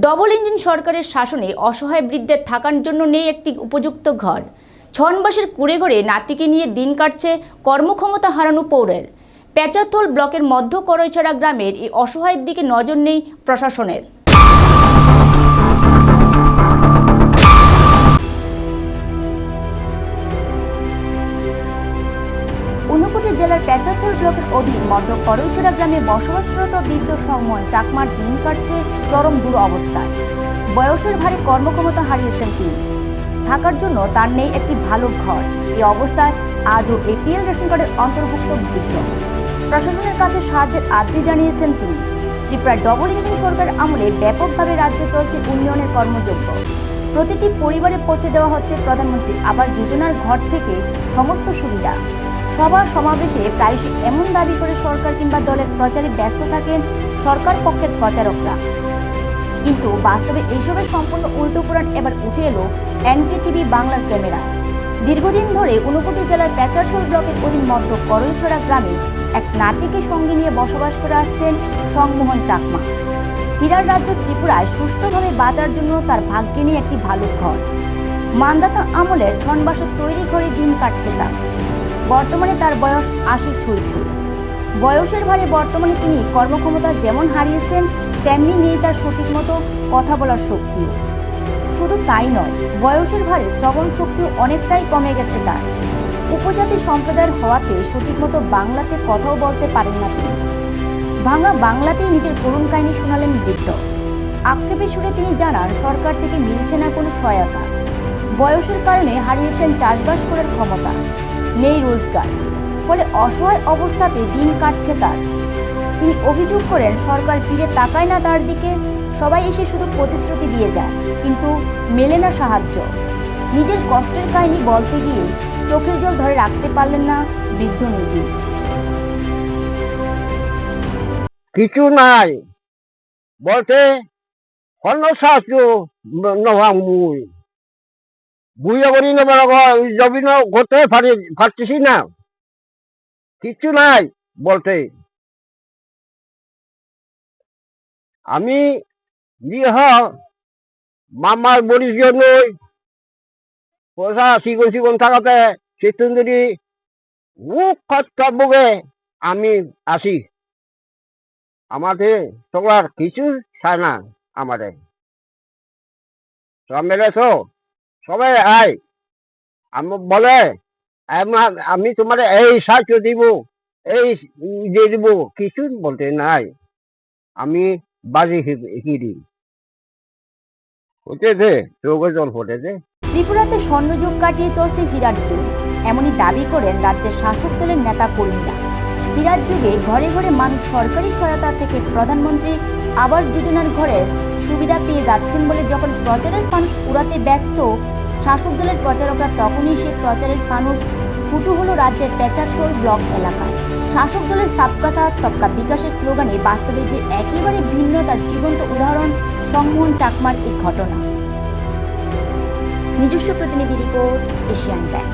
Double engine সরকারের শাসনে অসহায় বৃদ্ধের থাকার জন্য নেই একটি উপযুক্ত ঘর। ছনবাসের কুড়ে ঘরে নাতিকে নিয়ে দিন কাটছে কর্মক্ষমতা হারানো পৌরের। প্যাচাথল ব্লকের মধ্য করইছড়া গ্রামের এই অসহায়ের দিকে নজর নেই প্রশাসনের। ঊনকোটি জেলার পেঁচাপুর ব্লকের অধীন মধ্য করৈছড়া গ্রামে বসবাসরত বৃদ্ধ সমন চাকমার দিন কাটছে চরম দূর অবস্থায় বয়সের ভারে কর্মক্ষমতা হারিয়েছেন তিনি। থাকার জন্য তার নেই একটি ভালো ঘর। এই অবস্থায় আজও এপিএল রেশন কার্ডের অন্তর্ভুক্ত বৃদ্ধ। প্রশাসনের কাছে সাহায্যের আর্জি জানিয়েছেন তিনি। ত্রিপুরা ডবল ইঞ্জিন সরকার আমলে ব্যাপকভাবে রাজ্যে চলছে উন্নয়নের কর্মযোগ্য প্রতিটি পরিবারে পৌঁছে দেওয়া হচ্ছে প্রধানমন্ত্রী আবার যোজনার ঘর থেকে সমস্ত সুবিধা। সভা সমাবেশে প্রায়শই এমন দাবি করে সরকার কিংবা দলের প্রচারে ব্যস্ত থাকেন সরকার পক্ষের প্রচারকরা। কিন্তু বাস্তবে এইসবের সম্পূর্ণ উল্টো পুরাণ এবার উঠে এলো এনকে টিভি বাংলার ক্যামেরা। দীর্ঘদিন ধরে ঊনকোটি জেলার প্যাচারটোল ব্লকের অধীন মধ্য করৈছড়া গ্রামে এক নাতিকে সঙ্গে নিয়ে বসবাস করে আসছেন সংমোহন চাকমা। হীরার রাজ্য ত্রিপুরায় সুস্থভাবে বাঁচার জন্য তার ভাগ্যে নিয়ে একটি ভালো ঘর। মান্দাতা আমলের ছনবাসের তৈরি ঘরে দিন কাটছে তার। বর্তমানে তার বয়স আশি ছুঁই ছুঁই বয়সের ভারে বর্তমানে তিনি কর্মক্ষমতা যেমন হারিয়েছেন, তেমনি নেই তার সঠিক মতো কথা বলার শক্তিও। শুধু তাই নয়, বয়সের ভারে শ্রবণ শক্তিও অনেকটাই কমে গেছে তার। উপজাতি সম্প্রদায়ের হওয়াতে সঠিক মতো বাংলাতে কথাও বলতে পারেন না তিনি। ভাঙা বাংলাতেই নিজের করুণ কাহিনী শোনালেন বৃদ্ধ। আক্ষেপে সুরে তিনি জানান, সরকার থেকে মিলছে না কোনো সহায়তা। বয়সের কারণে হারিয়েছেন চাষবাস করার ক্ষমতা। নেই রোজগার। ফলে অসহায় অবস্থাতে দিন কাটছে তার। তিনি অভিযোগ করেন, সরকার ফিরে তাকায় না তার দিকে। সবাই এসে শুধু প্রতিশ্রুতি দিয়ে যায়, কিন্তু মেলে না সাহায্য। নিজের কষ্টের কাহিনী বলতে গিয়ে চোখের জল ধরে রাখতে পারলেন না বৃদ্ধ নিজে। কিছু নাই। বলতে অন্য মুই বুঝে করি না না করতে পারি, পারতেছি না। কিচ্ছু নাই বলতে। আমি বিয়ে মামার বড়ির জন্যই পয়সা সিগুন সিগুন থাকাতে চিত্তুন্দরী মুখ কর্তব্যকে আমি আসি আমাদের তোমার কিছু চায় না আমাদের। সব মেরেছো? সবাই আয় আমি বলে আমি তোমার এই সাহায্য দিব, এই দিয়ে দিব, কিছু বলতে নাই। আমি বাজি হিরি চোখে জল ফুটেছে ত্রিপুরাতে স্বর্ণযুগ কাটিয়ে চলছে হীরার যুগ। এমনই দাবি করেন রাজ্যের শাসক দলের নেতা কর্মীরা। হীরার যুগে ঘরে ঘরে মানুষ সরকারি সহায়তা থেকে প্রধানমন্ত্রী আবাস যোজনার ঘরে সুবিধা পেয়ে যাচ্ছেন বলে যখন প্রচারের ফানুষ উড়াতে ব্যস্ত শাসক দলের প্রচারকরা তখনই সে প্রচারের ফানুষ ফুটু হলো রাজ্যের পেঁচাত্তর ব্লক এলাকা। শাসক দলের সাবকা সাথ, সবকা বিকাশের স্লোগানে বাস্তবে যে একেবারে ভিন্ন তার জীবন্ত উদাহরণ, সম্মোহন চাকমার এই ঘটনা। নিজস্ব প্রতিনিধি রিপোর্ট, এশিয়ান টাইম